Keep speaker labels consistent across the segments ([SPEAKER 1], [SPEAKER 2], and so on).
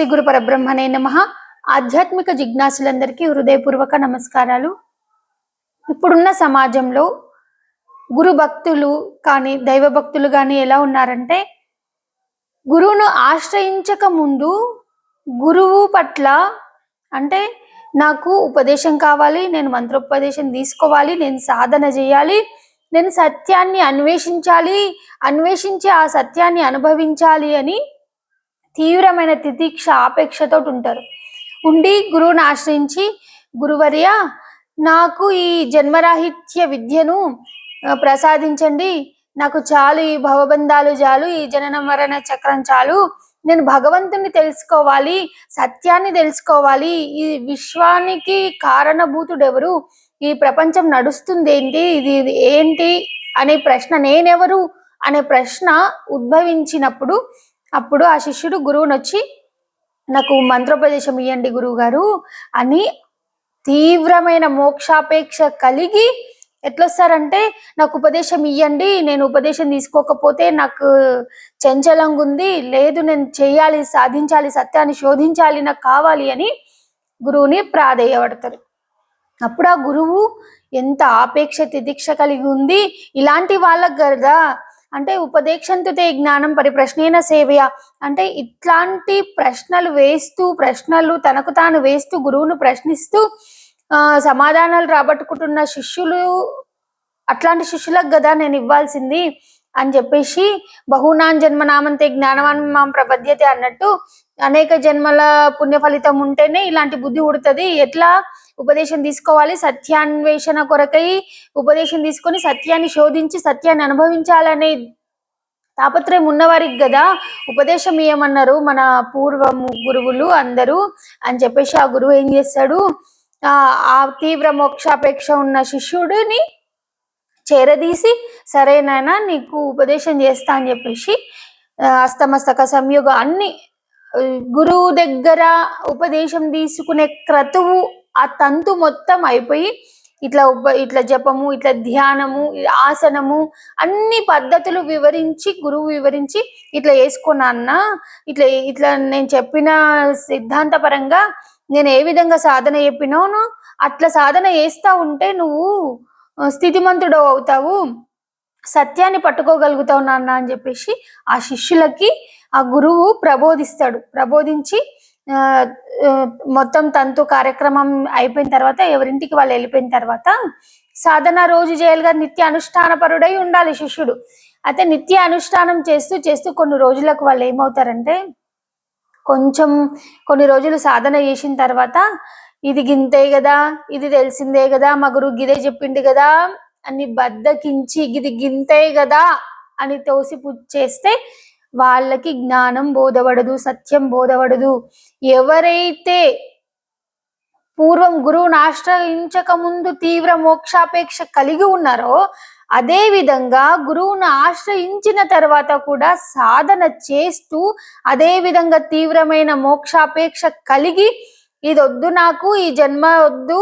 [SPEAKER 1] శ్రీ గురు పరబ్రహ్మనే నమ. ఆధ్యాత్మిక జిజ్ఞాసులందరికీ హృదయపూర్వక నమస్కారాలు. ఇప్పుడున్న సమాజంలో గురు భక్తులు కానీ దైవ భక్తులు కానీ ఎలా ఉన్నారంటే గురువును ఆశ్రయించక ముందు గురువు పట్ల అంటే నాకు ఉపదేశం కావాలి నేను మంత్రోపదేశం తీసుకోవాలి నేను సాధన చేయాలి నేను సత్యాన్ని అన్వేషించాలి అన్వేషించి ఆ సత్యాన్ని అనుభవించాలి అని తీవ్రమైన తితిక్ష ఆపేక్షతో ఉంటారు. ఉండి గురువుని ఆశ్రయించి గురువర్య నాకు ఈ జన్మరాహిత్య విద్యను ప్రసాదించండి. నాకు చాలు ఈ భవబంధాలు చాలు ఈ జనన మరణ చక్రం చాలు. నేను భగవంతుని తెలుసుకోవాలి సత్యాన్ని తెలుసుకోవాలి. ఈ విశ్వానికి కారణభూతుడు ఎవరు ఈ ప్రపంచం నడుస్తుంది ఏంటి? ఇది ఏంటి? అనే ప్రశ్న నేనెవరు? అనే ప్రశ్న ఉద్భవించినప్పుడు అప్పుడు ఆ శిష్యుడు గురువుని వచ్చి నాకు మంత్రోపదేశం ఇవ్వండి గురువు గారు అని తీవ్రమైన మోక్షాపేక్ష కలిగి ఎట్లొస్తారంటే నాకు ఉపదేశం ఇవ్వండి నేను ఉపదేశం తీసుకోకపోతే నాకు చంచలంగా ఉంది లేదు నేను చేయాలి సాధించాలి సత్యాన్ని శోధించాలి నాకు కావాలి అని గురువుని ప్రాధేయపడతారు. అప్పుడు ఆ గురువు ఎంత ఆపేక్ష తిదీక్ష కలిగి ఉంది. ఇలాంటి వాళ్ళకు కదా అంటే ఉపదేశంతుతే జ్ఞానం పరిప్రశ్నేన సేవయ. అంటే ఇట్లాంటి ప్రశ్నలు వేస్తూ ప్రశ్నలు తనకు తాను వేస్తూ గురువును ప్రశ్నిస్తూ సమాధానాలు రాబట్టుకుంటున్న శిష్యులు అట్లాంటి శిష్యులకు కదా నేను ఇవ్వాల్సింది అని చెప్పేసి బహునాన్ జన్మనామంతే జ్ఞానవాన్ మాం ప్రపద్యతే అన్నట్టు అనేక జన్మల పుణ్య ఫలితం ఉంటేనే ఇలాంటి బుద్ధి ఉడుతుంది. ఎట్లా? ఉపదేశం తీసుకోవాలి. సత్యాన్వేషణ కొరకై ఉపదేశం తీసుకొని సత్యాన్ని శోధించి సత్యాన్ని అనుభవించాలనే తాపత్రయం ఉన్నవారికి కదా ఉపదేశం ఇవ్వమన్నారు మన పూర్వము గురువులు అందరూ అని చెప్పేసి ఆ గురువు ఏం చేస్తాడు? ఆ ఆ తీవ్ర మోక్షాపేక్ష ఉన్న శిష్యుడిని చేరదీసి సరేనైనా నీకు ఉపదేశం చేస్తా అని చెప్పేసి అస్తమస్తక సంయోగ అన్ని గురువు దగ్గర ఉపదేశం తీసుకునే క్రతువు ఆ తంతు మొత్తం అయిపోయి ఇట్లా ఉప ఇట్లా జపము ఇట్లా ధ్యానము ఆసనము అన్ని పద్ధతులు వివరించి గురువు వివరించి ఇట్లా వేసుకున్నా ఇట్లా ఇట్లా నేను చెప్పిన సిద్ధాంతపరంగా నేను ఏ విధంగా సాధన చెప్పినానో? అట్లా సాధన చేస్తా ఉంటే నువ్వు స్థితిమంతుడు అవుతావు. సత్యాన్ని పట్టుకోగలుగుతావు నాన్న అని చెప్పేసి ఆ శిష్యులకి ఆ గురువు ప్రబోధిస్తాడు. ప్రబోధించి మొత్తం తంతు కార్యక్రమం అయిపోయిన తర్వాత ఎవరింటికి వాళ్ళు వెళ్ళిపోయిన తర్వాత సాధన రోజు చేయాలిగా. నిత్య అనుష్ఠానపరుడై ఉండాలి శిష్యుడు. అయితే నిత్య అనుష్ఠానం చేస్తూ చేస్తూ కొన్ని రోజులకు వాళ్ళు ఏమవుతారంటే కొంచెం కొన్ని రోజులు సాధన చేసిన తర్వాత ఇది గింతే కదా ఇది తెలిసిందే కదా మా గురువు గిదే చెప్పిండు కదా అని బద్దకించి ఇది గింతే కదా అని తోసి చేస్తే వాళ్ళకి జ్ఞానం బోధపడదు సత్యం బోధపడదు ఎవరైతే పూర్వం గురువుని ఆశ్రయించక ముందు తీవ్ర మోక్షాపేక్ష కలిగి ఉన్నారో అదే విధంగా గురువును ఆశ్రయించిన తర్వాత కూడా సాధన చేస్తూ అదే విధంగా తీవ్రమైన మోక్షాపేక్ష కలిగి ఇది వద్దు నాకు ఈ జన్మ వద్దు.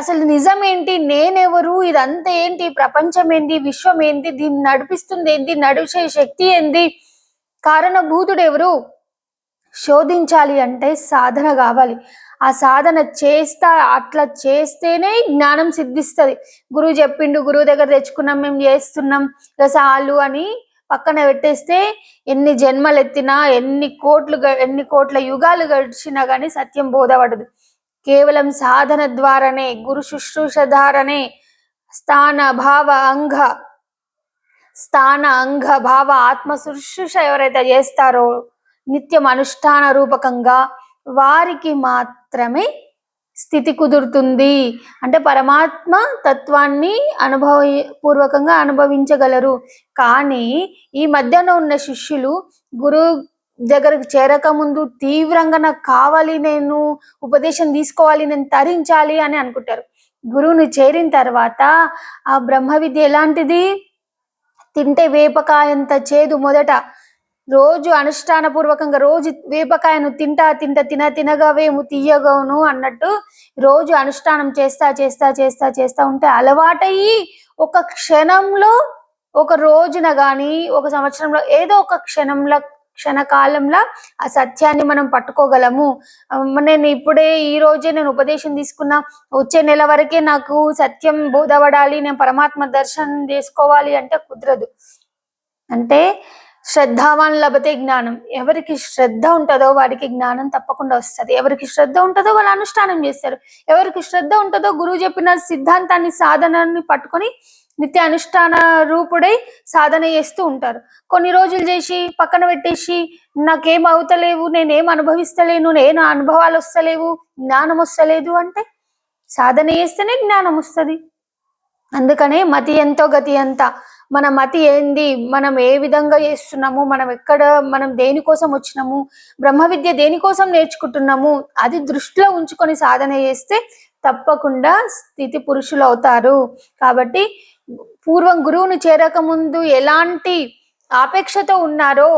[SPEAKER 1] అసలు నిజం ఏంటి నేనెవరు? ఇదంతా ఏంటి? ప్రపంచం ఏంది విశ్వం ఏంది దీన్ని నడిపిస్తుంది ఏంది నడిచే శక్తి ఏంది? కారణభూతుడు ఎవరు శోధించాలి అంటే సాధన కావాలి. ఆ సాధన చేస్తా అట్లా చేస్తేనే జ్ఞానం సిద్ధిస్తుంది. గురువు చెప్పిండు గురువు దగ్గర తెచ్చుకున్నాం మేము చేస్తున్నాం ఇక చాలు అని పక్కన పెట్టేస్తే ఎన్ని జన్మలు ఎత్తినా ఎన్ని కోట్లు గ- ఎన్ని కోట్ల యుగాలు గడిచినా కానీ సత్యం బోధపడదు కేవలం సాధన ద్వారానే గురు శుశ్రూష ద్వారానే స్థాన భావ అంగ స్థాన అంగ భావ ఆత్మ శుశ్రూష ఎవరైతే చేస్తారో నిత్యం అనుష్ఠాన రూపకంగా వారికి మాత్రమే స్థితి కుదురుతుంది. అంటే పరమాత్మ తత్వాన్ని అనుభవ పూర్వకంగా అనుభవించగలరు. కానీ ఈ మధ్యన ఉన్న శిష్యులు గురు దగ్గరకు చేరకముందు తీవ్రంగా నాకు కావాలి నేను ఉపదేశం తీసుకోవాలి నేను తరించాలి అని అనుకుంటారు. గురువుని చేరిన తర్వాత ఆ బ్రహ్మ విద్య ఎలాంటిది? తింటే వేపకాయంత చేదు మొదట రోజు అనుష్ఠాన పూర్వకంగా రోజు వేపకాయను తింటా తింటా తిన తినగా వేము తీయగవును అన్నట్టు రోజు అనుష్ఠానం చేస్తా చేస్తా చేస్తా చేస్తా ఉంటే అలవాటయ్యి ఒక క్షణంలో ఒక రోజున కానీ ఒక సంవత్సరంలో ఏదో ఒక క్షణంలో క్షణకాలంలో ఆ సత్యాన్ని మనం పట్టుకోగలము. నేను ఇప్పుడే ఈ రోజే నేను ఉపదేశం తీసుకున్నా. వచ్చే నెల వరకే నాకు సత్యం బోధపడాలి నేను పరమాత్మ దర్శనం చేసుకోవాలి అంటే కుదరదు. అంటే శ్రద్ధావాన్ లభతే జ్ఞానం. ఎవరికి శ్రద్ధ ఉంటుందో వాడికి జ్ఞానం తప్పకుండా వస్తుంది. ఎవరికి శ్రద్ధ ఉంటుందో వాళ్ళు అనుష్ఠానం చేస్తారు. ఎవరికి శ్రద్ధ ఉంటుందో గురువు చెప్పిన సిద్ధాంతాన్ని సాధనాన్ని పట్టుకొని నిత్య అనుష్ఠాన రూపుడై సాధన చేస్తూ ఉంటారు. కొన్ని రోజులు చేసి పక్కన పెట్టేసి నాకేం అవుతలేవు నేనేం అనుభవిస్తలేను నేను అనుభవాలు వస్తలేవు జ్ఞానం వస్తలేదు అంటే సాధన చేస్తేనే జ్ఞానం వస్తుంది. అందుకనే మతి ఎంతో గతి ఎంత? మన మతి ఏంది? మనం ఏ విధంగా చేస్తున్నాము? మనం ఎక్కడ మనం దేనికోసం వచ్చినాము? బ్రహ్మ విద్య దేనికోసం నేర్చుకుంటున్నాము? అది దృష్టిలో ఉంచుకొని సాధన చేస్తే తప్పకుండా స్థితి పురుషులు అవుతారు. కాబట్టి పూర్వం గురువును చేరకముందు ఎలాంటి ఆపేక్షతో ఉన్నారో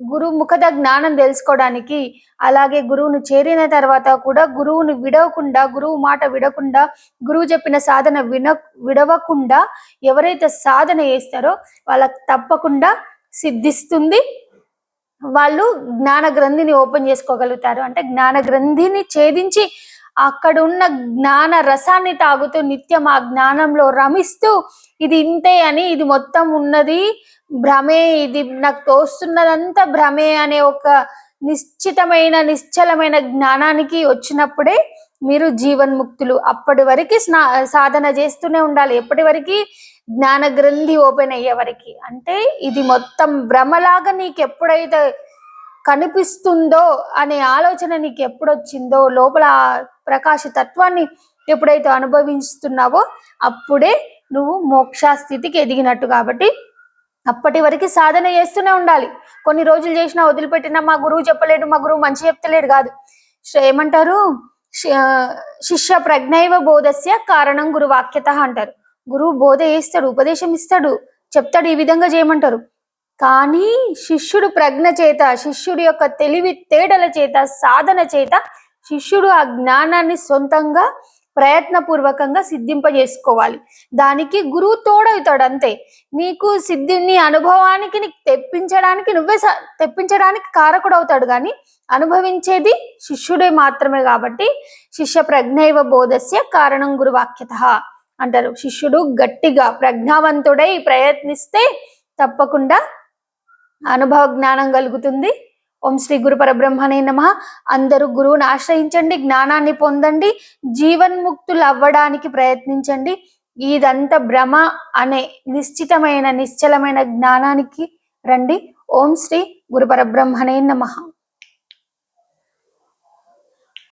[SPEAKER 1] గురువు ముఖద జ్ఞానం తెలుసుకోవడానికి అలాగే గురువును చేరిన తర్వాత కూడా గురువును విడవకుండా గురువు మాట విడకుండా గురువు చెప్పిన సాధన విన విడవకుండా ఎవరైతే సాధన చేస్తారో వాళ్ళకి తప్పకుండా సిద్ధిస్తుంది. వాళ్ళు జ్ఞాన గ్రంథిని ఓపెన్ చేసుకోగలుగుతారు. అంటే జ్ఞాన గ్రంథిని ఛేదించి అక్కడ ఉన్న జ్ఞాన రసాన్ని తాగుతూ నిత్యం ఆ జ్ఞానంలో రమిస్తూ ఇది ఇంతే అని ఇది మొత్తం ఉన్నది. భ్రమే ఇది నాకు తోస్తున్నదంతా భ్రమే అనే ఒక నిశ్చితమైన నిశ్చలమైన జ్ఞానానికి వచ్చినప్పుడే మీరు జీవన్ముక్తులు. అప్పటి వరకు స్నా సాధన చేస్తూనే ఉండాలి. ఎప్పటి వరకు? జ్ఞాన గ్రంథి ఓపెన్ అయ్యే వరకు. అంటే ఇది మొత్తం భ్రమలాగా నీకు ఎప్పుడైతే కనిపిస్తుందో అనే ఆలోచన నీకు ఎప్పుడొచ్చిందో లోపల ప్రకాశ తత్వాన్ని ఎప్పుడైతే అనుభవిస్తున్నావో అప్పుడే నువ్వు మోక్ష స్థితికి ఎదిగినట్టు. కాబట్టి అప్పటి వరకు సాధన చేస్తూనే ఉండాలి. కొన్ని రోజులు చేసినా వదిలిపెట్టినా మా గురువు చెప్పలేడు మా గురువు మంచి చెప్తలేడు కాదు. ఏమంటారు? శిష్య ప్రజ్ఞైవ బోధస్య కారణం గురు వాక్యత అంటారు. గురువు బోధ చేస్తాడు ఉపదేశం ఇస్తాడు చెప్తాడు ఈ విధంగా చేయమంటారు. కానీ శిష్యుడు ప్రజ్ఞ చేత శిష్యుడి యొక్క తెలివి తేడల చేత సాధన చేత శిష్యుడు ఆ జ్ఞానాన్ని సొంతంగా ప్రయత్నపూర్వకంగా సిద్ధింపజేసుకోవాలి. దానికి గురువు తోడవుతాడు అంతే. నీకు సిద్ధి నీ అనుభవానికి నీకు తెప్పించడానికి నువ్వే స- తెప్పించడానికి కారకుడు అవుతాడు కానీ అనుభవించేది శిష్యుడే మాత్రమే కాబట్టి శిష్య ప్రజ్ఞైవ బోధస్య కారణం గురువాక్యత అంటారు. శిష్యుడు గట్టిగా ప్రజ్ఞావంతుడై ప్రయత్నిస్తే తప్పకుండా అనుభవ జ్ఞానం కలుగుతుంది. ఓం శ్రీ గురు పరబ్రహ్మనే నమ. అందరూ గురువుని ఆశ్రయించండి జ్ఞానాన్ని పొందండి జీవన్ముక్తులు అవ్వడానికి ప్రయత్నించండి. ఇదంతా భ్రమ అనే నిశ్చితమైన నిశ్చలమైన జ్ఞానానికి రండి. ఓం శ్రీ గురు పరబ్రహ్మనే నమ.